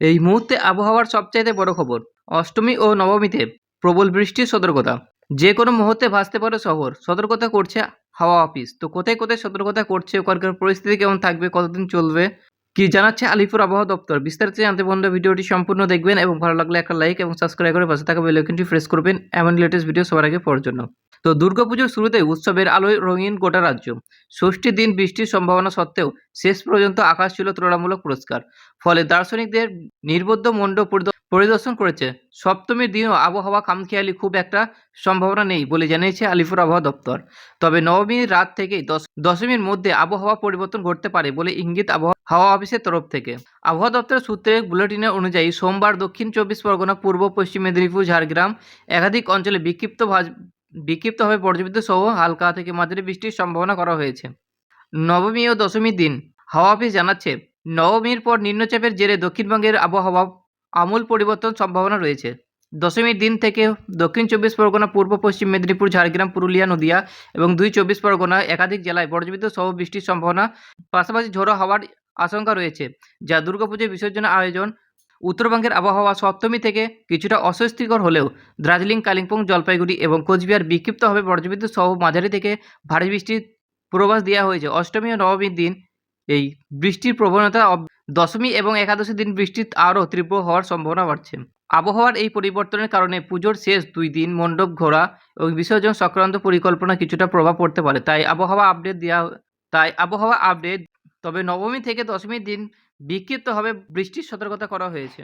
এই মুহূর্তে আবহাওয়ার সবচাইতে বড় খবর অষ্টমী ও নবমীতে প্রবল বৃষ্টির সতর্কতা। যে কোনো মুহূর্তে ভাসতে পারে শহর। সতর্কতা করছে হাওয়া অফিস। তো কোথায় কোথায় সতর্কতা করছে? ওখানকার পরিস্থিতি কেমন থাকবে? কতদিন চলবে? কি জানাচ্ছে আলিপুর আবহাওয়া দপ্তর? বিস্তারিত জানতে বন্ধু, ভিডিওটি সম্পূর্ণ দেখবেন এবং ভালো লাগলে একটা লাইক এবং সাবস্ক্রাইব করে পাশে থাকা বেলাইকনটি প্রেস করবেন। এমন লেটেস্ট ভিডিও সবার আগে পড়ার জন্য। তো দুর্গাপুজোর শুরুতেই উৎসবের আলোয় রঙিন গোটা রাজ্য। ষষ্ঠী দিন বৃষ্টির সম্ভাবনা সত্ত্বেও শেষ পর্যন্ত আকাশ ছিল তুলনামূলক পুরস্কার। ফলে দার্শনিকদের নির্বদ্ধ মণ্ডপ পরিদর্শন করেছে। সপ্তমীর দিনও আবহাওয়া খামখেয়ালি খুব একটা সম্ভাবনা নেই বলে জানিয়েছে আলিপুর আবহাওয়া দপ্তর। তবে নবমীর রাত থেকেই দশমীর মধ্যে আবহাওয়া পরিবর্তন ঘটতে পারে বলে ইঙ্গিত আবহাওয়া হাওয়া অফিসের তরফ থেকে। আবহাওয়া দপ্তরের সূত্রে বুলেটিনের অনুযায়ী সোমবার দক্ষিণ চব্বিশ পরগনা, পূর্ব পশ্চিম মেদিনীপুর, ঝাড়গ্রাম একাধিক অঞ্চলে বিক্ষিপ্ত বিক্ষিপ্তভাবে পর্যবেক্ষিত সহ হালকা থেকে মাঝারি বৃষ্টির সম্ভাবনা করা হয়েছে। নবমী ও দশমীর দিন, হাওয়া অফিস জানাচ্ছে, নবমীর পর নিম্নচাপের জেরে দক্ষিণবঙ্গের আবহাওয়া আমূল পরিবর্তন সম্ভাবনা রয়েছে। দশমীর দিন থেকে দক্ষিণ চব্বিশ পরগনা, পূর্ব পশ্চিম মেদিনীপুর, ঝাড়গ্রাম, পুরুলিয়া, নদিয়া এবং দুই চব্বিশ পরগনা একাধিক জেলায় বজ্রবিদ্যুৎ সহ বৃষ্টির সম্ভাবনা। পাশাপাশি ঝোড়ো হওয়ার আশঙ্কা রয়েছে, যা দুর্গাপুজোর বিসর্জনের আয়োজন উত্তরবঙ্গের আবহাওয়া সপ্তমী থেকে কিছুটা অস্বস্তিকর হলেও দার্জিলিং, কালিম্পং, জলপাইগুড়ি এবং কোচবিহার বিক্ষিপ্তভাবে বজ্রবিদ্যুৎ সহ মাঝারি থেকে ভারী বৃষ্টির পূর্বাভাস দেওয়া হয়েছে। অষ্টমী ও নবমীর দিন এই বৃষ্টির প্রবণতা দশমী এবং একাদশী দিন বৃষ্টি আরও তীব্র হওয়ার সম্ভাবনা বাড়ছে। আবহাওয়ার এই পরিবর্তনের কারণে পুজোর শেষ দুই দিন মণ্ডপ ঘোরা এবং বিসর্জন সংক্রান্ত পরিকল্পনা কিছুটা প্রভাব পড়তে পারে। তাই আবহাওয়া আপডেট দেওয়া তাই আবহাওয়া আপডেট তবে নবমী থেকে দশমীর দিন বিক্ষিপ্তভাবে বৃষ্টির সতর্কতা করা হয়েছে।